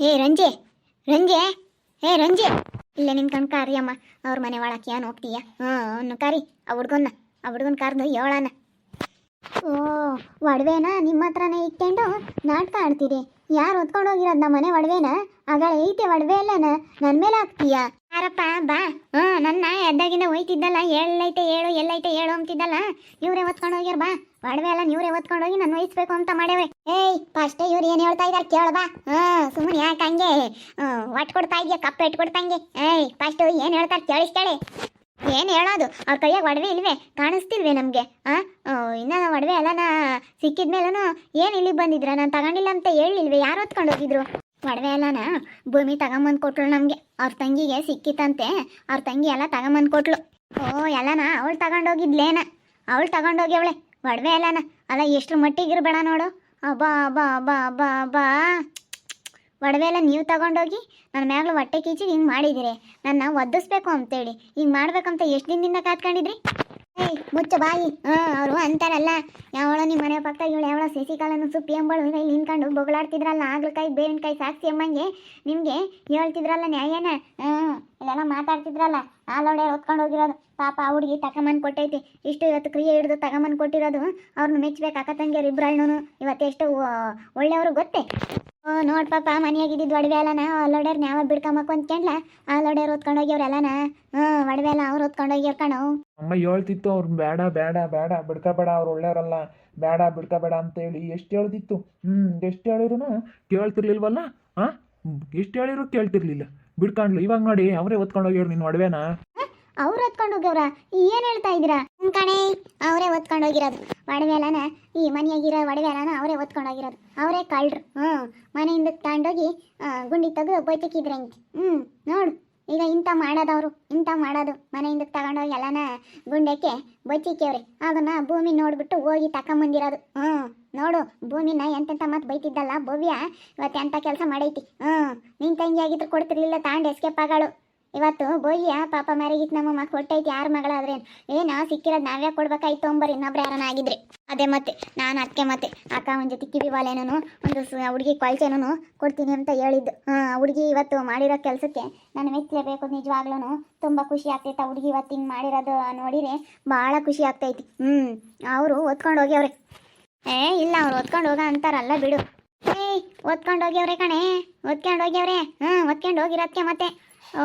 ಹೇ ರಂಜೆ. ರಂಜೆ. ಏ, ರಂಜೆ. ಇಲ್ಲೇ ನಿಂತ್ಕೊಂಡು ಕಾರ್ಯಮ್ಮ ಅವ್ರ ಮನೆ ಒಳಕ್ಕೆ ಏನು ಹೋಗ್ತೀಯ? ಹ್ಞೂ ಕರಿ. ಆ ಹುಡ್ಗನ್ನ, ಆ ಹುಡ್ಗನ ಕರೆದು ಏಳನ. ಓ, ಒಡವೆನ? ನಿಮ್ಮ ಹತ್ರನೇ ಇಟ್ಕೊಂಡು ನಾಟಕ ಆಡ್ತೀರಿ ಯಾರು ಹೊತ್ಕೊಂಡು ಹೋಗಿರೋದು ನಮ್ಮ ಮನೆ ಒಡವೆನ? ಆಗಳ ಐತೆ ಒಡವೆ ಎಲ್ಲನ. ನನ್ನ ಮೇಲೆ ಹಾಕ್ತೀಯ? ಯಾರಪ್ಪ, ಬಾ. ಹ್ಞೂ ನನ್ನ ಎದ್ದಾಗಿಂದ ಹೋಯ್ತಿದ್ದಲ್ಲ. ಎಲ್ಲೈತೆ ಹೇಳು ಎಲ್ಲೈತೆ ಹೇಳು ಅಂತಿದ್ದಲ್ಲ. ಇವ್ರೇ ಹೊತ್ಕೊಂಡು ಹೋಗ್ಯಾರ ಬಾ. ಒಡವೆ ಅಲ್ಲ ನೀವ್ರೇ ಹೊತ್ಕೊಂಡು ಹೋಗಿ ನಾನು ವಹಿಸ್ಬೇಕು ಅಂತ ಮಾಡೇವೆ ಏಯ್, ಫಸ್ಟೇ ಇವ್ರು ಏನು ಹೇಳ್ತಾ ಇದಾರೆ ಕೇಳ ಬಾ. ಹಾಂ ಸುಮ್ಮನೆ ಯಾಕೆ ಹಂಗೆ? ಒಟ್ಟು ಕೊಡ್ತಾ ಇದೆಯಾ ಕಪ್ಪು ಇಟ್ಕೊಡ್ತಂಗೆ. ಏಯ್, ಫಸ್ಟು ಏನು ಹೇಳ್ತಾರೆ ಕೇಳಿಸ್ತಾಳೆ ಏನು ಹೇಳೋದು? ಅವ್ರ ಕೈಯಾಗ ಒಡವೆ ಇಲ್ವೇ? ಕಾಣಿಸ್ತಿಲ್ವೇ ನಮಗೆ? ಹಾಂ ಇನ್ನ ಒಡವೆ ನಾ ಸಿಕ್ಕಿದ್ಮೇಲೂ ಏನು ಇಲ್ಲಿಗೆ ಬಂದಿದ್ರ? ನಾನು ತಗೊಂಡಿಲ್ಲ ಅಂತ ಹೇಳಿಲ್ವೇ? ಯಾರು ಹೊತ್ಕೊಂಡು ಹೋಗಿದ್ರು? ಒಡವೆ ಅಲ್ಲನ? ಭೂಮಿ ತಗೊಂಬಂದು ಕೊಟ್ಳು ನಮಗೆ. ಅವ್ರ ತಂಗಿಗೆ ಸಿಕ್ಕಿತ್ತಂತೆ ಅವ್ರ ತಂಗಿ ಎಲ್ಲ ತಗೊಂಬಂದು ಕೊಟ್ಲು. ಓ, ಎಲ್ಲನ? ಅವಳು ತಗೊಂಡೋಗಿದ್ಲೇನ ಅವಳು ತಗೊಂಡೋಗ್ಯವಳೆ ಒಡವೆ ಅಲ್ಲಾನ? ಅಲ್ಲ ಎಷ್ಟು ಮಟ್ಟಿಗೆ ಇರಬೇಡ ನೋಡು. ಅಬ್ಬಾ ಅಬ್ಬಾ ಅಬ್ಬಾ ಅಬ್ಬಾ ಅಬ್ಬಾ. ಒಡವೆ ಎಲ್ಲ ನೀವು ತಗೊಂಡೋಗಿ ನನ್ನ ಮ್ಯಾಗ್ಲು ಹೊಟ್ಟೆ ಕೀಚಿ ಹಿಂಗೆ ಮಾಡಿದಿರಿ. ನನ್ನ ಒದ್ದಿಸ್ಬೇಕು ಅಂತೇಳಿ. ಹಿಂಗೆ ಮಾಡ್ಬೇಕಂತ ಎಷ್ಟು ದಿನದಿಂದ ಕಾತ್ಕೊಂಡಿದ್ರಿ ಏಯ್, ಮುಚ್ಚ ಬಾಯಿ. ಹಾಂ, ಅವರು ಅಂತಾರಲ್ಲ. ಯಾವಳ ನಿಮ್ಮ ಮನೆ ಪಕ್ಕ ಇವಳು, ಯಾವಳ ಸಸಿ ಕಾಲನ್ನು ಸುಪ್ಪಿ ಎಂಬಳು ಇಲ್ಲಿ ನಿಂತ್ಕೊಂಡು ಬೊಗಳಾಡ್ತಿದ್ರಲ್ಲ ಆಗ್ಲಕಾಯಿ ಬೇವಿನಕಾಯಿ ಸಾಕ್ಷಿ ಎಂಬಂಗೆ ನಿಮಗೆ ಹೇಳ್ತಿದ್ರಲ್ಲ ನ್ಯಾಯನ? ಹಾಂ, ಇಲ್ಲೆಲ್ಲ ಮಾತಾಡ್ತಿದ್ರಲ್ಲ. ಆಲೋಡೆ ಹೊತ್ಕೊಂಡು ಹೋಗಿರೋದು. ಪಾಪ ಆ ಹುಡುಗಿ ತಗೊಂಬಂದು ಕೊಟ್ಟೈತಿ. ಇಷ್ಟು ಇವತ್ತು ಕ್ರಿಯೆ ಹಿಡಿದು ತಗೊಂಬಂದು ಕೊಟ್ಟಿರೋದು. ಅವ್ರನ್ನ ಮೆಚ್ಚಬೇಕು ಅಕ್ಕ ತಂಗಿಯರು ಇವತ್ತು ಇವತ್ತೆಷ್ಟು ಒಳ್ಳೆಯವರು ಗೊತ್ತೇ? ನೋಡ್ ಪಾಪ ಮನೆಯಾಗಿದ್ದಿದ್ದು ಒಡವೆ ಅಲ್ಲನ ಬಿಡ್ಕೊಂಬಕ್ಕು ಅಂದ್ಕೊಂಡ್ಲ ಆ ಹೊತ್ಕೊಂಡು ಹೋಗ್ಯವ್ರ ಅಲ್ಲನ ಹ್ಮ್ ಒಡವೆ ಅಲ್ಲ ಅವ್ರು ಓದ್ಕೊಂಡೋಗ್ಯವ್ರ ಕಣವು ಕಣೋ. ಅಮ್ಮ ಹೇಳ್ತಿತ್ತು ಅವ್ರು ಬೇಡ ಬೇಡ ಬೇಡ ಬಿಡ್ಕಬೇಡ ಅವ್ರು ಒಳ್ಳೆಯವರಲ್ಲ. ಬೇಡ ಬಿಡ್ಕೋಬೇಡ ಅಂತೇಳಿ. ಎಷ್ಟು ಹೇಳ್ತಿತ್ತು? ಹ್ಮ್ ಎಷ್ಟು ಹೇಳಿದ್ರು ಕೇಳ್ತಿರ್ಲಿಲ್ವಲ್ಲ? ಆ? ಎಷ್ಟು ಹೇಳಿದ್ರು ಕೇಳ್ತಿರ್ಲಿಲ್ಲ. ಬಿಡ್ಕೊಂಡ್ಲು. ಇವಾಗ ನೋಡಿ ಅವರೇ ಓದ್ಕೊಂಡೋಗ್ಯವ್ರು ನಿನ್ನ ಒಡವೆನ. ಅವ್ರು ಓದ್ಕೊಂಡೋಗ್ಯವ್ರ ಹೋಗ್ಯವ್ರ? ಏನು ಹೇಳ್ತಾ ಇದ್ದೀರಾ? ಕಣೆ. ಅವರೇ ಹೋಗಿರೋದು. ಒಡವೆ ಈ ಮನೆಯಾಗಿರೋ ಒಡವೆಲ್ಲನ ಅವರೇ ಹೋಗಿರೋದು. ಅವರೇ ಕಳ್ಳರು. ಹ್ಞೂ ಮನೆಯಿಂದ ತಗೊಂಡೋಗಿ ಗುಂಡಿ ತೆಗೆದು ಬೈತಿಕ್ಕಿದ್ರಂಗೆ ಹ್ಞೂ ನೋಡು. ಈಗ ಇಂಥ ಮಾಡೋದು ಅವರು. ಇಂಥ ಮಾಡೋದು. ಮನೆಯಿಂದ ತಗೊಂಡೋಗಿ ಎಲ್ಲನ ಗುಂಡಕ್ಕೆ ಬೈತಿಕ್ಕೇವ್ರಿ ಅದನ್ನ ಭೂಮಿ ನೋಡಿಬಿಟ್ಟು ಹೋಗಿ ತಕೊಂಬಂದಿರೋದು. ಹ್ಞೂ ನೋಡು, ಭೂಮಿನ ಎಂತೆಂಥ ಮತ್ತೆ ಬೈತಿದ್ದಲ್ಲ ಭವ್ಯ. ಇವತ್ತು ಎಂಥ ಕೆಲಸ ಮಾಡೈತಿ? ಹ್ಞೂ ನಿನ್ನ ತಂಗಿ ಆಗಿದ್ರು ಕೊಡ್ತಿರ್ಲಿಲ್ಲ ತಾಂಡ್ ಎಸ್ಕೇಪ್ ಆಗಾಳು. ಇವತ್ತು ಬೊಯ್ಯ, ಪಾಪ ಮ್ಯಾರೇಜ್ ನಮ್ಮ ಮಕ್ಕಳು ಹೊಟ್ಟೈತಿ, ಯಾರ ಮಗಳಾದ್ರೆ ಏನು, ಸಿಕ್ಕಿರೋದು ನಾವೇ ಕೊಡ್ಬೇಕಾಯ್ತು ಅಂಬರ್, ಇನ್ನೊಬ್ರು ಯಾರನ್ನ ಆಗಿದ್ರೆ? ಅದೇ ಮತ್ತೆ, ನಾನು ಅದಕ್ಕೆ ಮತ್ತೆ, ಅಕ್ಕ ಒಂದು ಜೊತೆ ಕಿವಿ ಬಾಲೇನೂ ಒಂದು ಹುಡುಗಿ ಕೊಳ್ಚೆನೂ ಕೊಡ್ತೀನಿ ಅಂತ ಹೇಳಿದ್ದು. ಹಾಂ, ಹುಡುಗಿ ಇವತ್ತು ಮಾಡಿರೋ ಕೆಲಸಕ್ಕೆ ನಾನು ಮೆಚ್ಚಲೇಬೇಕು ನಿಜವಾಗ್ಲೂ ತುಂಬ ಖುಷಿ ಆಗ್ತೈತೆ ಹುಡುಗಿ ಇವತ್ತು ಹಿಂಗೆ ಮಾಡಿರೋದು ನೋಡಿದ್ರೆ ಭಾಳ ಖುಷಿ ಆಗ್ತೈತಿ. ಹ್ಞೂ ಅವರು ಓದ್ಕೊಂಡು ಹೋಗ್ಯವ್ರೆ ಏ, ಇಲ್ಲ, ಅವ್ರು ಓದ್ಕೊಂಡು ಹೋಗ ಅಂತಾರಲ್ಲ ಬಿಡು. ಏಯ್ ಓದ್ಕೊಂಡು ಹೋಗ್ಯವ್ರೆ ಕಣೆ ಓದ್ಕೊಂಡು ಹೋಗ್ಯವ್ರೆ ಹ್ಞೂ ಓದ್ಕೊಂಡು ಹೋಗಿರೋದಕ್ಕೆ ಮತ್ತೆ. ಓ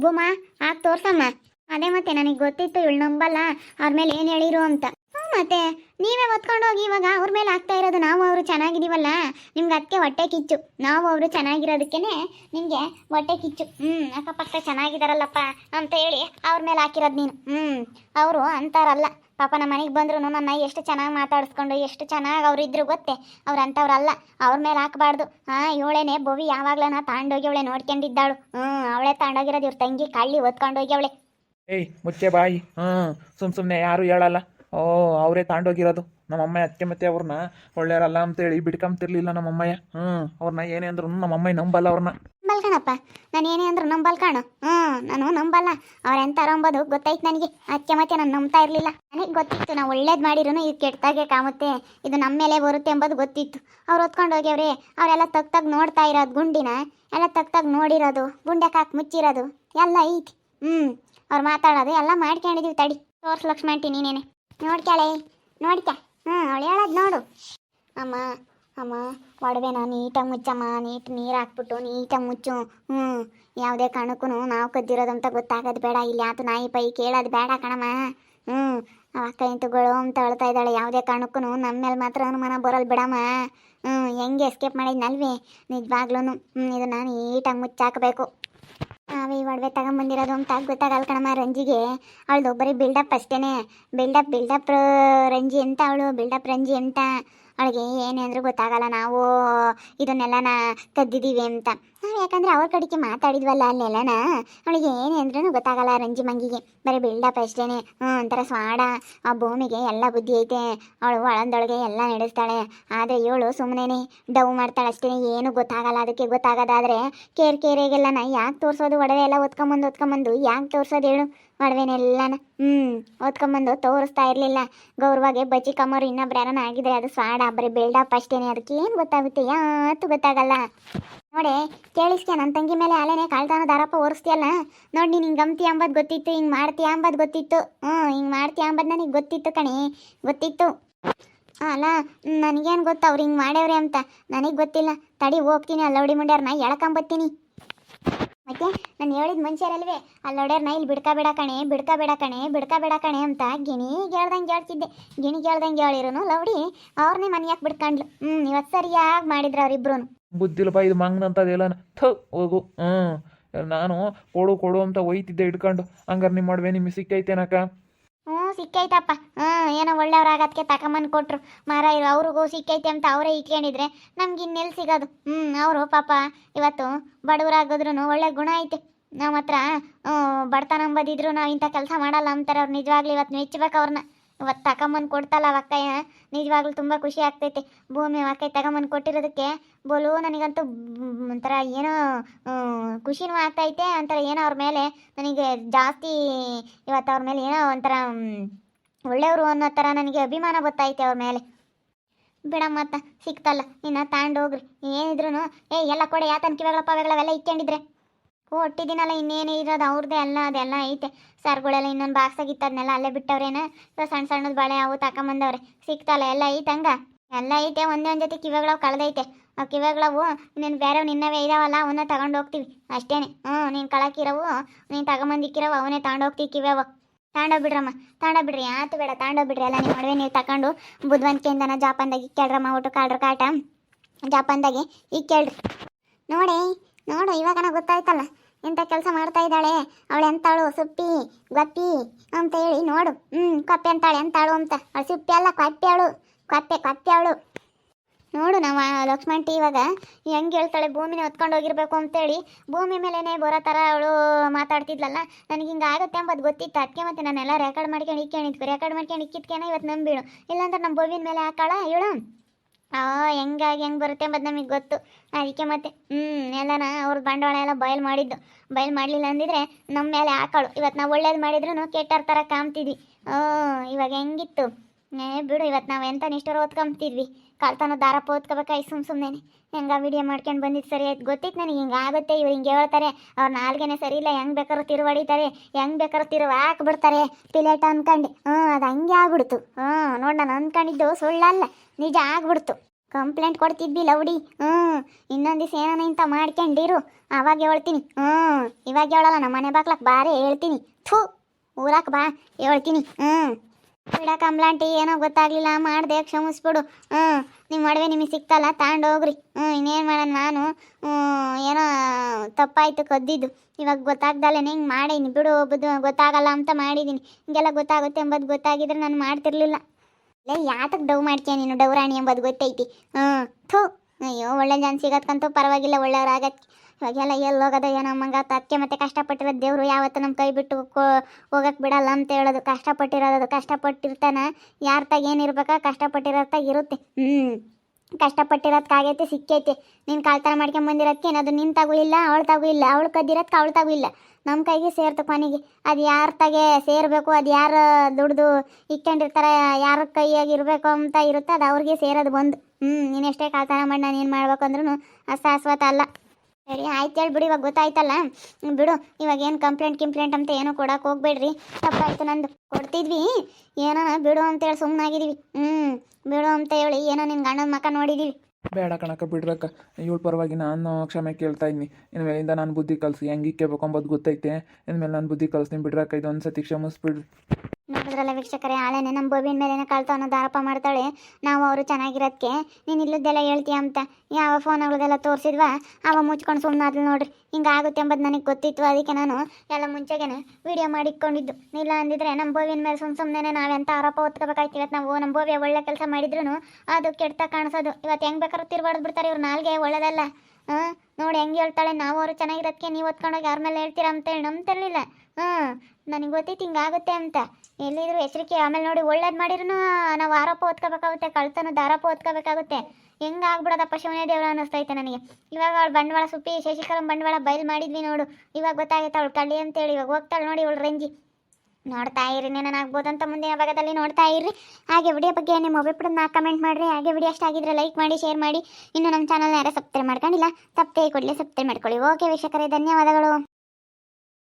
ಭೂಮ ಆಗ ತೋರ್ಸಮ್ಮ. ಅದೇ ಮತ್ತೆ ನನಗೆ ಗೊತ್ತಿತ್ತು ಇವಳು ನಂಬಲ್ಲ. ಅವ್ರ ಮೇಲೆ ಏನು ಹೇಳಿರು ಅಂತ. ಹ್ಞೂ ಮತ್ತೆ, ನೀವೇ ಹೋಗಿ ಇವಾಗ ಅವ್ರ ಮೇಲೆ ಆಗ್ತಾ ಇರೋದು ನಾವು ಅವರು ಚೆನ್ನಾಗಿದ್ದೀವಲ್ಲ ನಿಮ್ಗೆ ಅದಕ್ಕೆ ಹೊಟ್ಟೆ ಕಿಚ್ಚು. ನಾವು ಅವರು ಚೆನ್ನಾಗಿರೋದಕ್ಕೇನೆ ನಿಮಗೆ ಹೊಟ್ಟೆ ಕಿಚ್ಚು. ಹ್ಞೂ ಅಕ್ಕಪಕ್ಕ ಚೆನ್ನಾಗಿದ್ದಾರಲ್ಲಪ್ಪ ಅಂತ ಹೇಳಿ ಅವ್ರ ಮೇಲೆ ಹಾಕಿರೋದು ನೀನು. ಹ್ಞೂ ಅವರು ಅಂತಾರಲ್ಲ. ಪಾಪ ನಮ್ಮ ಮನೆಗೆ ಬಂದ್ರು ನನ್ನ ಎಷ್ಟು ಚೆನ್ನಾಗಿ ಮಾತಾಡಿಸ್ಕೊಂಡು, ಎಷ್ಟು ಚೆನ್ನಾಗಿ ಅವ್ರಿದ್ರು ಗೊತ್ತೆ? ಅವ್ರು ಅಂಥವ್ರಲ್ಲ ಅವ್ರ ಮೇಲೆ ಹಾಕಬಾರ್ದು. ಹಾಂ, ಇವಳೇನೆ ಬೋವಿ ನಾ ತಾಂಡೋಗ್ಯವಳೆ ನೋಡ್ಕೊಂಡಿದ್ದಾಳು. ಹ್ಞೂ ಅವಳೇ ತಾಂಡೋಗಿರೋದು ಇವ್ರ ತಂಗಿ ಕಳ್ಳಿ ಹೊತ್ಕೊಂಡೋಗ್ಯವಳೆ. ಏಯ್, ಮುಚ್ಚೆ ಬಾಯಿ. ಹ್ಞೂ ಸುಮ್ ಸುಮ್ಮನೆ ಯಾರು ಹೇಳಲ್ಲ. ಓ, ಅವರೇ ತಾಂಡೋಗಿರೋದು. ನಮ್ಮಮ್ಮ ಅತ್ತೆ ಮತ್ತೆ ಅವ್ರನ್ನ ಒಳ್ಳೆಯವರಲ್ಲ ಅಂತೇಳಿ ಬಿಡ್ಕೊಂತಿರ್ಲಿಲ್ಲ ನಮ್ಮಮ್ಮಯ್ಯ. ಹ್ಞೂ ಅವ್ರನ್ನ ಏನೇ ಅಂದ್ರು ನಮ್ಮಮ್ಮ ನಂಬಲ್ಲ ಅವ್ರನ್ನ ನಂಬಲ್ ನಾನು ಏನೇ ಅಂದ್ರು ನಂಬಲ್ ಕಾಣು. ಹ್ಞೂ ನಾನು ನಂಬಲ್ಲ. ಅವ್ರು ಎಂತ ಅಂಬೋದು ಗೊತ್ತಾಯ್ತು ನನಗೆ. ಅದಕ್ಕೆ ಮತ್ತೆ ನಾನು ನಂಬ್ತಾ ಇರಲಿಲ್ಲ. ನನಗೆ ಗೊತ್ತಿತ್ತು ನಾವು ಒಳ್ಳೇದು ಮಾಡಿರೂ ಇದು ಕೆಟ್ಟದಾಗೆ ಕಾಮುತ್ತೆ. ಇದು ನಮ್ಮ ಮೇಲೆ ಬರುತ್ತೆ ಎಂಬುದು ಗೊತ್ತಿತ್ತು. ಅವ್ರು ಹೊತ್ಕೊಂಡು ಹೋಗ್ಯವ್ರಿ ಅವರೆಲ್ಲ ತಗ್ತಾಗ ತಗ್ ನೋಡ್ತಾ ಇರೋದು ಗುಂಡಿನ, ಎಲ್ಲ ತಗ್ತಾಗ ತಗ್ ನೋಡಿರೋದು ಗುಂಡಕ್ಕೆ ಹಾಕಿ ಮುಚ್ಚಿರೋದು, ಎಲ್ಲ ಐತಿ. ಹ್ಞೂ ಅವ್ರು ಮಾತಾಡೋದು ಎಲ್ಲ ಮಾಡ್ಕೊಂಡಿದೀವಿ ತಡಿ. ತೋರ್ಸ್ ಲಕ್ಷ್ಮಂಟಿ ನೀನೇನೆ. ನೋಡ್ಕ್ಯಾಳೆ ನೋಡ್ಕ ಹ್ಞೂ ಅವಳು ಹೇಳೋದು ನೋಡು. ಅಮ್ಮ ಅಮ್ಮ, ಒಡವೆನ ನೀಟಾಗಿ ಮುಚ್ಚಮ್ಮ, ನೀಟ್ ನೀರು ಹಾಕ್ಬಿಟ್ಟು ನೀಟಾಗಿ ಮುಚ್ಚು. ಹ್ಞೂ, ಯಾವುದೇ ಕಾರಣಕ್ಕೂ ನಾವು ಕದ್ದಿರೋದಂತ ಗೊತ್ತಾಗೋದು ಬೇಡ. ಇಲ್ಲಿ ಆತು ನಾಯಿ ಪೈ ಕೇಳೋದು ಬೇಡ ಕಣಮ್ಮ. ಹ್ಞೂ ಅಕ್ಕ ಇಂತುಗಳು ಅಂತ ಹೇಳ್ತಾ ಇದ್ದಾಳೆ. ಯಾವುದೇ ಕಾರಣಕ್ಕೂ ನಮ್ಮ ಮೇಲೆ ಮಾತ್ರ ಅನುಮಾನ ಬರೋಲ್ಲ ಬಿಡಮ್ಮ. ಹ್ಞೂ, ಹೆಂಗೆ ಎಸ್ಕೇಪ್ ಮಾಡಿದ್ನಲ್ವೇ ನಿಜವಾಗ್ಲೂ ಹ್ಞೂ, ಇದನ್ನು ನೀಟಾಗಿ ಮುಚ್ಚಾಕಬೇಕು. ಅವೇ ಈ ಒಡವೆ ತಗೊಂಬಂದಿರೋದು ಅಂತ ಗೊತ್ತಾಗಲ್ಲ ಕಣಮ್ಮ ರಂಜಿಗೆ. ಅವಳದು ಬರೀ ಬಿಲ್ಡಪ್ ಅಷ್ಟೇನೆ. ಬಿಲ್ಡಪ್ ಬಿಲ್ಡಪ್ ರಂಜಿ ಅಂತ ಅವಳು. ಬಿಲ್ಡಪ್ ರಂಜಿ ಅಂತ. ಅವಳಿಗೆ ಏನೇ ಅಂದರೂ ಗೊತ್ತಾಗಲ್ಲ. ನಾವು ನಾ ಕದ್ದಿದ್ದೀವಿ ಅಂತ. ಯಾಕಂದ್ರೆ ಅವ್ರ ಕಡೆಗೆ ಮಾತಾಡಿದ್ವಲ್ಲ ಅಲ್ಲೆಲ್ಲನ? ಅವಳಿಗೆ ಏನೇ ಅಂದ್ರೂ ಗೊತ್ತಾಗಲ್ಲ ರಂಜಿ ಮಂಗಿಗೆ. ಬರೀ ಬಿಲ್ಡಪ್ ಅಷ್ಟೇನೆ. ಹ್ಞೂ ಒಂಥರ ಸ್ವಾಡ. ಆ ಭೂಮಿಗೆ ಎಲ್ಲ ಬುದ್ಧಿ ಐತೆ. ಅವಳು ಒಳಂದೊಳಗೆ ಎಲ್ಲ ನಡೆಸ್ತಾಳೆ. ಆದರೆ ಇವಳು ಸುಮ್ಮನೆ ಡವ್ ಮಾಡ್ತಾಳೆ ಅಷ್ಟೇ ಏನು ಗೊತ್ತಾಗಲ್ಲ, ಅದಕ್ಕೆ ಗೊತ್ತಾಗೋದಾದ್ರೆ ಕೇರ್ ಕೇರೆಗೆಲ್ಲನ ಯಾಕೆ ತೋರಿಸೋದು? ಒಡವೆ ಎಲ್ಲ ಒತ್ಕೊಂಬಂದು ಓದ್ಕೊಂಬಂದು ಯಾಕೆ ತೋರಿಸೋದು ಹೇಳು? ಒಡವೆನೆಲ್ಲನ? ಹ್ಞೂ ಓದ್ಕೊಂಬಂದು ತೋರಿಸ್ತಾ ಇರಲಿಲ್ಲ. ಗೌರವಾಗೆ ಬಜ್ಜಿ ಕಮ್ಮರು ಇನ್ನೊಬ್ರು ಯಾರನ್ನ ಆಗಿದ್ರೆ ಅದು ಸ್ವಾಡ, ಬರೀ ಬಿಲ್ಡಪ್ ಅದಕ್ಕೆ ಏನು ಗೊತ್ತಾಗುತ್ತೆ? ಯಾತು ಗೊತ್ತಾಗಲ್ಲ. ನೋಡೆ ಕೇಳಿಸ್ಕೆ ನನ್ನ ತಂಗಿ ಮೇಲೆ ಅಲೆನೇ ಕಾಳ್ತಾನ ದಾರಪ್ಪ ಓರಿಸ್ತಿಯಲ್ಲ? ನೋಡಿ ನೀನು ಹಿಂಗೆ ಗಮ್ತಿ ಅಂಬದು ಗೊತ್ತಿತ್ತು, ಹಿಂಗೆ ಮಾಡ್ತೀಯ ಅಂಬದು ಗೊತ್ತಿತ್ತು. ಹ್ಞೂ ಹಿಂಗೆ ಮಾಡ್ತೀಯ ಅಂಬದು ನನಗೆ ಗೊತ್ತಿತ್ತು ಕಣಿ, ಗೊತ್ತಿತ್ತು. ಅಲ್ಲ, ನನಗೇನು ಗೊತ್ತು ಅವ್ರು ಹಿಂಗೆ ಮಾಡ್ಯವ್ರೆ ಅಂತ? ನನಗೆ ಗೊತ್ತಿಲ್ಲ. ತಡಿ, ಹೋಗ್ತೀನಿ ಅಲ್ಲವಡಿ ಮುಂಡ್ಯಾರ ನಾ ಎಳ್ಕೊಂಬತ್ತೀನಿ. ಮತ್ತೆ ನಾನು ಹೇಳಿದ ಮನುಷ್ಯರಲ್ವೇ ಅಲ್ಲಿ ಅಲ್ಲೊಡ್ಯಾರನ್ನ ಇಲ್ಲಿ ಬಿಡ್ಕಬೇಡ ಕಣೆ ಬಿಡ್ಕಬೇಡ ಕಣೆ ಬಿಡ್ಕಬೇಡ ಕಣೆ ಅಂತ ಗಿಣಿ ಹೇಳ್ದಂಗೆ ಹೇಳ್ತಿದ್ದೆ ಗಿಣಿ ಹೇಳ್ದಂಗೆ ಹೇಳಿರೋನು ಲೌಡಿ ಅವ್ರನ್ನೇ ಮನೆಯಾಕೆ ಬಿಡ್ಕಂಡ್ಲು ಹ್ಞೂ ಇವತ್ತು ಸರಿಯಾಗಿ ಮಾಡಿದ್ರು ಅವರಿಬ್ರು ಬುದ್ಧಿಲ್ಲಪ್ಪ ಇದು ಮಂಗ್ನಂತದೆಲ್ಲ ಥ, ಹೋಗು. ಹ್ಞೂ ನಾನು ಕೊಡು ಕೊಡು ಅಂತ ಒಯ್ತಿದ್ದೆ, ಇಟ್ಕೊಂಡು. ಹಂಗಾರೆ ನಿಮ್ಮ ಮಾಡುವೆ ನಿಮಗೆ ಸಿಕ್ಕೈತೇನಕ್ಕ? ಹ್ಞೂ, ಸಿಕ್ಕೈತಪ್ಪ. ಹ್ಞೂ, ಏನೋ ಒಳ್ಳೆಯವ್ರಾಗದಕ್ಕೆ ತಕೊಂಬಂದು ಕೊಟ್ರು. ಮಾರ ಇರು ಅವ್ರಿಗೂ ಸಿಕ್ಕೈತೆ ಅಂತ ಅವರೇ ಇಟ್ಕೊಂಡಿದ್ರೆ ನಮ್ಗೆ ಇನ್ನೆಲ್ಲಿ ಸಿಗೋದು. ಹ್ಞೂ, ಅವರು ಪಾಪ ಇವತ್ತು ಬಡವರಾಗಿದ್ರು ಒಳ್ಳೆ ಗುಣ ಐತೆ. ನಮ್ಮ ಹತ್ರ ಬಡತನ ಅಂಬದಿದ್ರು ನಾವು ಇಂಥ ಕೆಲಸ ಮಾಡಲ್ಲ ಅಂತಾರೆ. ಅವ್ರು ನಿಜವಾಗ್ಲೂ ಇವತ್ತು ಮೆಚ್ಚಬೇಕು ಅವ್ರನ್ನ. ಇವತ್ತು ತಗೊಂಬಂದು ಕೊಡ್ತಲ್ಲ ಅವಕ್ಕಯ್ಯ ನಿಜವಾಗ್ಲೂ ತುಂಬ ಖುಷಿ ಆಗ್ತೈತೆ. ಭೂಮಿ ಅವಕ್ಕೈ ತಗೊಂಬಂದು ಕೊಟ್ಟಿರೋದಕ್ಕೆ ಬೋಲು ನನಗಂತೂ ಒಂಥರ ಏನೋ ಖುಷಿನೂ ಆಗ್ತೈತೆ. ಒಂಥರ ಏನೋ ಅವ್ರ ಮೇಲೆ ನನಗೆ ಜಾಸ್ತಿ ಇವತ್ತು ಅವ್ರ ಮೇಲೆ ಏನೋ ಒಂಥರ ಒಳ್ಳೆಯವರು ಅನ್ನೋ ಥರ ನನಗೆ ಅಭಿಮಾನ ಗೊತ್ತೈತೆ ಅವ್ರ ಮೇಲೆ. ಬಿಡಮ್ಮ ಸಿಕ್ತಲ್ಲ. ನಿನ್ನ ತಾಂಡೋಗ್ರಿ. ಏನಿದ್ರು ಏ, ಎಲ್ಲ ಕೊಡೆ ಯಾತನ್ ಕಿವೆಗಳ ಅವೆಲ್ಲ ಇಕ್ಕೊಂಡಿದ್ರೆ. ಕೊಟ್ಟಿದ್ದೀನಲ್ಲ ಇನ್ನೇನು ಇರೋದು ಅವ್ರದ್ದೇ ಅಲ್ಲ, ಅದೆಲ್ಲ ಐತೆ. ಸರ್ಗಳೆಲ್ಲ ಇನ್ನೊಂದು ಬಾಕ್ಸಾಗಿತ್ತು ಅದನ್ನೆಲ್ಲ ಅಲ್ಲೇ ಬಿಟ್ಟವ್ರೇನ? ಇವಾಗ ಸಣ್ಣ ಸಣ್ಣದ ಬಳೆ ಅವು ತಗೊಂಬಂದವ್ರೆ ಸಿಕ್ತಲ್ಲ ಎಲ್ಲ ಐತೆ ಹಂಗ? ಎಲ್ಲ ಐತೆ, ಒಂದೇ ಒಂದು ಜೊತೆ ಕಿವೆಗಳವು ಕಳೆದೈತೆ. ಆ ಕಿವೆಗಳವು ನೀನು ಬೇರೆ ನಿನ್ನವೇ ಇದಾವಲ್ಲ, ಅವನ್ನ ತಗೊಂಡು ಹೋಗ್ತೀವಿ. ಅಷ್ಟೇನೆ. ಹ್ಞೂ, ನೀನು ಕಳಕಿರವು, ನೀನು ತಗೊಂಬಂದಿಕ್ಕಿರವು ಅವನೇ ತಗೊಂಡು ಹೋಗ್ತೀವಿ ಬಿಡ್ರಮ್ಮ ತಾಂಡೋಗ್ಬಿಡ್ರಮ್ಮ ತಾಂಡೋಗ್ಬಿಡ್ರಿ ಆತು ಬೇಡ ತಾಂಡೋಗ್ಬಿಡ್ರಿ ಎಲ್ಲ ನಿಮ್ಮ ಮದುವೆ ನೀವು ತಗೊಂಡು ಬುದ್ಧವಂತಿಕೆಯಿಂದನ ಜಾಪಂದಾಗಿ ಕೇಳ್ರಮ್ಮ ಊಟ ಕಾಡ್ರ ಕಾಟ. ಜಾಪಂದಾಗಿ ಈಗ ಕೇಳ್ರಿ. ನೋಡಿ ನೋಡು, ಇವಾಗನ ಗೊತ್ತಾಯ್ತಲ್ಲ. ಇಂಥ ಕೆಲಸ ಮಾಡ್ತಾ ಇದ್ದಾಳೆ? ಅವಳು ಎಂತಾಳು? ಸುಪ್ಪಿ, ಗಪ್ಪಿ ಅಂತ ಹೇಳಿ ನೋಡು. ಹ್ಞೂ ಕಪ್ಪೆ ಅಂತಾಳೆ, ಎಂತಾಳು ಅಂತ. ಅವಳು ಸುಪ್ಪಿ ಅಲ್ಲ, ಕಪ್ಪೆ ಅವಳು. ಕಪ್ಪೆ ಅವಳು. ನೋಡು ನಮ್ಮ ಲಕ್ಷ್ಮಣ್ ಟಿ ಇವಾಗ ಹೆಂಗೆ ಹೇಳ್ತಾಳೆ, ಭೂಮಿನ ಹೊತ್ಕೊಂಡು ಹೋಗಿರ್ಬೇಕು ಅಂತೇಳಿ. ಭೂಮಿ ಮೇಲೇ ಬರೋ ಥರ ಅವಳು ಮಾತಾಡ್ತಿದ್ಲಲ್ಲ? ನನಗೆ ಹಿಂಗೆ ಆಗುತ್ತೆ ಎಂಬುದು ಗೊತ್ತಿತ್ತು. ಅದಕ್ಕೆ ಮತ್ತೆ ನಾನೆಲ್ಲ ರೆಕಾರ್ಡ್ ಮಾಡ್ಕೊಂಡು ಇಕ್ಕೊಂಡಿದ್ವಿ. ರೆಕಾರ್ಡ್ ಮಾಡ್ಕೊಂಡು ಇಕ್ಕಿದ್ಕೇನೆ ಇವತ್ತು ನಂಬಿಳು. ಇಲ್ಲಾಂದ್ರೆ ನಮ್ಮ ಭೂಮಿನ ಮೇಲೆ ಹಾಕಾಳ ಇವಳು ಆ, ಹೆಂಗಾಗಿ ಹೆಂಗೆ ಬರುತ್ತೆ ಮತ್ತು ನಮಗೆ ಗೊತ್ತು. ಅದಕ್ಕೆ ಮತ್ತೆ ಹ್ಞೂ ಎಲ್ಲನ ಅವ್ರ ಬಂಡವಾಳ ಎಲ್ಲ ಬಯಲು ಮಾಡಿದ್ದು. ಬಯಲು ಮಾಡಲಿಲ್ಲ ಅಂದಿದ್ರೆ ನಮ್ಮ ಮೇಲೆ ಹಾಕಳು. ಇವತ್ತು ನಾವು ಒಳ್ಳೇದು ಮಾಡಿದ್ರು ಕೆಟ್ಟರ ಥರ ಕಾಮ್ತಿದ್ವಿ. ಇವಾಗ ಹೆಂಗಿತ್ತು? ಏ, ಬಿಡು ಇವತ್ತು ನಾವು ಎಂತ ನಿಷ್ಠರು ಓದ್ಕೊಂಬ್ತಿದ್ವಿ ಕಳ್ತನ ದಾರ ಓದ್ಕೋಬೇಕಾಯ್ ಸುಮ್ ಸುಮ್ಮನೆ ಹೆಂಗೆ ವಿಡಿಯೋ ಮಾಡ್ಕೊಂಡು ಬಂದಿದ್ದು ಸರಿ ಆಯ್ತು. ಗೊತ್ತಿತ್ತು ನನಗೆ ಹಿಂಗೆ ಆಗುತ್ತೆ. ಇವ್ರು ಹಿಂಗೆ ಹೇಳ್ತಾರೆ. ಅವ್ರ ನಾಲ್ಗೇನೆ ಸರಿ ಇಲ್ಲ, ಹೆಂಗೆ ಬೇಕಾದ್ರೂ ತಿರುವಡಿತಾರೆ ಹೆಂಗೆ ಬೇಕಾದ್ರೂ ತಿರುವು ಹಾಕ್ಬಿಡ್ತಾರೆ ಪಿಲೇಟ್ ಅಂದ್ಕೊಂಡು ಹ್ಞೂ ಅದು ಹಂಗೆ ಆಗ್ಬಿಡ್ತು. ಹ್ಞೂ ನೋಡಿ ನಾನು ಅಂದ್ಕೊಂಡಿದ್ದು ಸುಳ್ಳಲ್ಲ. ನಿಜ ಆಗ್ಬಿಡ್ತು. ಕಂಪ್ಲೇಂಟ್ ಕೊಡ್ತಿದ್ವಿ ಲೌಡಿ. ಹ್ಞೂ ಇನ್ನೊಂದು ದಿವಸ ಏನಾನ ಇಂಥ ಮಾಡ್ಕೊಂಡಿರು. ಅವಾಗ ಹೇಳ್ತೀನಿ. ಹ್ಞೂ ಇವಾಗ ಹೇಳಲ್ಲ ನಮ್ಮ ಮನೆ ಬಾಕ್ಲಕ್ಕೆ ಬಾರೇ ಹೇಳ್ತೀನಿ. ಥೂ, ಊರಾಕ ಬಾ, ಹೇಳ್ತೀನಿ. ಹ್ಞೂ ಬಿಡ ಕಮ್ಲಾಂಟಿ ಏನೋ ಗೊತ್ತಾಗ್ಲಿಲ್ಲ. ಮಾಡಿದೆ, ಕ್ಷಮಿಸ್ಬಿಡು. ಹ್ಞೂ ನಿಮ್ಮ ಮಡವೆ ನಿಮಗೆ ಸಿಕ್ತಲ್ಲ ತಗೊಂಡೋಗ್ರಿ ಹ್ಞೂ ಇನ್ನೇನು ಮಾಡೋಣ ನಾನು? ಏನೋ ತಪ್ಪಾಯ್ತು ಕದ್ದಿದ್ದು. ಇವಾಗ ಗೊತ್ತಾಗ್ದಲ್ಲೇ ಹಿಂಗೆ ಮಾಡೀನಿ. ಬಿಡು ಒಬ್ಬದು ಗೊತ್ತಾಗಲ್ಲ ಅಂತ ಮಾಡಿದ್ದೀನಿ ಹಿಂಗೆಲ್ಲ ಗೊತ್ತಾಗುತ್ತೆ ಎಂಬುದು ಗೊತ್ತಾಗಿದ್ರೆ ನಾನು ಮಾಡ್ತಿರ್ಲಿಲ್ಲ. ಲೇ ಯಾತಕ್ಕೆ ಡವ್ ಮಾಡ್ತೀಯ ನೀನು, ಡೌರಾಣಿ ಎಂಬುದು ಗೊತ್ತೈತಿ? ಹ್ಞೂ ಥೂ. ಅಯ್ಯೋ, ಒಳ್ಳೆ ಜನ ಸಿಗೋದ್ಕಂತೂ ಪರವಾಗಿಲ್ಲ ಒಳ್ಳೆಯವ್ರಾಗಕ್ಕೆ ಇವಾಗೆಲ್ಲ ಎಲ್ಲಿ ಹೋಗೋದು, ಏನೋ ಮಂಗ ಅದಕ್ಕೆ ಮತ್ತೆ ಕಷ್ಟಪಟ್ಟಿರೋ ದೇವರು ಯಾವತ್ತು ನಮ್ಮ ಕೈ ಬಿಟ್ಟು ಹೋಗಕ್ಕೆ ಬಿಡಲ್ಲ ಅಂತ ಹೇಳೋದು. ಕಷ್ಟಪಟ್ಟಿರೋದು, ಕಷ್ಟಪಟ್ಟಿರ್ತಾನ, ಯಾರ ತಾಗ ಏನಿರ್ಬೇಕಾ ಕಷ್ಟಪಟ್ಟಿರೋತ್ತಾಗ ಇರುತ್ತೆ. ಹ್ಞೂ ಕಷ್ಟಪಟ್ಟಿರೋದಕ್ಕಾಗೈತೆ ಸಿಕ್ಕೈತೆ. ನೀನು ಕಾಳ್ತನ ಮಾಡ್ಕೊಂಡು ಬಂದಿರೋದಕ್ಕೆ ಏನದು ನಿನ್ನ ತಗೂ ಇಲ್ಲ, ಅವಳ ತಗೂ ಇಲ್ಲ, ಅವಳು ಕದ್ದಿರೋದಕ್ಕೆ ಅವಳು ತಗೂ ಇಲ್ಲ. ನಮ್ಮ ಕೈಗೆ ಸೇರ್ತು ಕೊನೆಗೆ ಅದು ಯಾರ ತಗೆ ಸೇರಬೇಕು, ಅದು ಯಾರು ದುಡ್ದು ಇಟ್ಕೊಂಡಿರ್ತಾರೆ ಯಾರ ಕೈಯಾಗಿ ಇರಬೇಕು ಅಂತ ಇರುತ್ತೆ ಅದು ಅವ್ರಿಗೆ ಸೇರೋದು ಬಂದು. ಹ್ಞೂ ನೀನು ಎಷ್ಟೇ ಮಾಡಿ, ನಾನು ಏನು ಮಾಡ್ಬೇಕು ಅಂದ್ರೂ ಅಸ್ತಾಸ್ವತ ಅಲ್ಲ. ಸರಿ, ಆಯ್ತು ಹೇಳಿ ಬಿಡು, ಇವಾಗ ಗೊತ್ತಾಯ್ತಲ್ಲ? ಬಿಡು, ಇವಾಗ ಏನು ಕಂಪ್ಲೇಂಟ್ ಕಿಂಪ್ಲೇಂಟ್ ಅಂತ ಏನೂ ಕೊಡೋಕೆ ಹೋಗ್ಬೇಡ್ರಿ. ತಪ್ಪಾಯ್ತು ನಂದು. ಕೊಡ್ತಿದ್ವಿ. ಏನೋ ಬಿಡು ಅಂತೇಳಿ ಸುಮ್ಮನಾಗಿದ್ದೀವಿ ಹ್ಞೂ ಬಿಡು ಅಂತ ಹೇಳಿ ಏನೋ ನಿನ್ನ ಗಂಡನ ಮಕ್ಕ ನೋಡಿದ್ದೀವಿ ಬೇಡ ಕಣಕ್ಕ ಬಿಡ್ರಕ್ಕ ಇವಳ ಪರವಾಗಿ ನಾನು ಕ್ಷಮೆ ಕೇಳ್ತಾ ಇದ್ದೀನಿ ಇನ್ಮೇಲಿಂದ ನಾನು ಬುದ್ಧಿ ಕಲಿಸಿ ಹೆಂಗೆ ಇಕ್ಕೋಬೇಕು ಅಂಬೋದು ಗೊತ್ತೈತೆ. ಇನ್ಮೇಲೆ ನಾನು ಬುದ್ಧಿ ಕಲಿಸ್ತೀನಿ ಬಿಡ್ರಕ್ಕ ಇದೊಂದು ಸತಿ ಕ್ಷಮಿಸ್ಬಿಡ್ರಿ. ನೋಡಿದ್ರಲ್ಲ ವೀಕ್ಷಕರೇ, ಆಳೆನೆ ನಮ್ಮ ಬೋಬಿನ ಮೇಲೇನೆ ಅನ್ನೋದು ಆರೋಪ ಮಾಡ್ತಾಳೆ. ನಾವು ಅವರು ಚೆನ್ನಾಗಿರೋದಕ್ಕೆ ನೀನು ಇಲ್ಲದ್ದೆಲ್ಲ ಹೇಳ್ತೀಯ ಅಂತ. ಯಾವ ಫೋನ್ಗಳದೆಲ್ಲ ತೋರಿಸಿದ್ವಾ? ಅವ ಮುಚ್ಕೊಂಡು ಸುಮ್ಮನಾದ್ಲು ನೋಡ್ರಿ. ಹಿಂಗಾಗುತ್ತೆ ಎಂಬುದು ನನಗೆ ಗೊತ್ತಿತ್ತು. ಅದಕ್ಕೆ ನಾನು ಎಲ್ಲ ಮುಂಚೆಗೇನೆ ವಿಡಿಯೋ ಮಾಡಿಕೊಂಡಿದ್ದು ಇಲ್ಲ ಅಂದಿದ್ರೆ ನಮ್ಮ ಬೋವಿನ ಮೇಲೆ ಸುಮ್ಮ ಸುಮ್ಮನೆ ನಾವೆಂತ ಆರೋಪ ಒತ್ಕೋಬೇಕಾಯ್ತು ಇವತ್ತು ನಾವು ನಮ್ಮ ಬೋವಿಯ ಒಳ್ಳೆ ಕೆಲಸ ಮಾಡಿದ್ರು ಅದು ಕೆಡ್ತ ಕಾಣಿಸೋದು. ಇವತ್ತು ಹೆಂಗೆ ಬೇಕಾದ್ರೂ ತಿರ್ಬಾರ್ದು ಬಿಡ್ತಾರೆ ಇವ್ರು. ನಾಲ್ಗೆ ಒಳ್ಳೆದಲ್ಲ. ಹಾಂ, ನೋಡಿ ಹೆಂಗೆ ಹೇಳ್ತಾಳೆ. ನಾವು ಅವರು ಚೆನ್ನಾಗಿರೋದಕ್ಕೆ ನೀವು ಹೊತ್ಕೊಂಡೋಗಿ ಯಾರ ಮೇಲೆ ಹೇಳ್ತೀರಾ ಅಂತೇಳಿ ನಂಬ್ತಿರ್ಲಿಲ್ಲ ಹಾಂ, ನನಗೆ ಗೊತ್ತಿತ್ತು ಹಿಂಗಾಗುತ್ತೆ ಅಂತ. ಎಲ್ಲಿದ್ರು ಹೆಸರಿಕೆ, ಆಮೇಲೆ ನೋಡಿ ಒಳ್ಳೇದು ಮಾಡಿದ್ರು ನಾವು ಆರೋಪ ಓದ್ಕೋಬೇಕಾಗುತ್ತೆ ಕಳ್ತನ ಆರೋಪ ಓದ್ಕೋಬೇಕಾಗುತ್ತೆ ಹೆಂಗೆ ಆಗ್ಬಿಡೋದಪ್ಪ ಶಿವನೇ ದೇವ್ರ ಅನ್ನಿಸ್ತೈತೆ ನನಗೆ. ಇವಾಗ ಅವಳು ಬಂಡವಾಳ ಸುಪ್ಪಿ, ಶಶಿಕಲಂ ಬಂಡವಾಳ ಬಯಲು ಮಾಡಿದ್ವಿ ನೋಡು. ಇವಾಗ ಗೊತ್ತಾಗೈತೆ ಅವಳು ಕಳ್ಳಿ ಅಂತೇಳಿ, ಇವಾಗ ಹೋಗ್ತಾಳೆ ನೋಡಿ ಇವಳು ರಂಜಿ. ನೋಡ್ತಾ ಇರಿ ಆಗ್ಬೋದು ಅಂತ ಮುಂದಿನ ಭಾಗದಲ್ಲಿ ನೋಡ್ತಾ ಇರಿ ಹಾಗೆ ವಿಡಿಯೋ ಬಗ್ಗೆ ನಿಮ್ಮ ಅಭಿಪ್ರಾಯನ ಕಮೆಂಟ್ ಮಾಡಿರಿ. ಹಾಗೆ ವಿಡಿಯೋ ಅಷ್ಟು ಆಗಿದ್ರೆ ಲೈಕ್ ಮಾಡಿ ಶೇರ್ ಮಾಡಿ. ಇನ್ನು ನಮ್ಮ ಚಾನಲ್ನ ಯಾರು ಸಬ್ಸ್ಕ್ರೈಬ್ ಮಾಡ್ಕೊಂಡಿಲ್ಲ, ತಪ್ಪೇ ಕೊಡಲಿ ಸಬ್ಸ್ಕ್ರೈಬ್ ಮಾಡ್ಕೊಳ್ಳಿ. ಓಕೆ ವೀಕ್ಷಕರೇ, ಧನ್ಯವಾದಗಳು.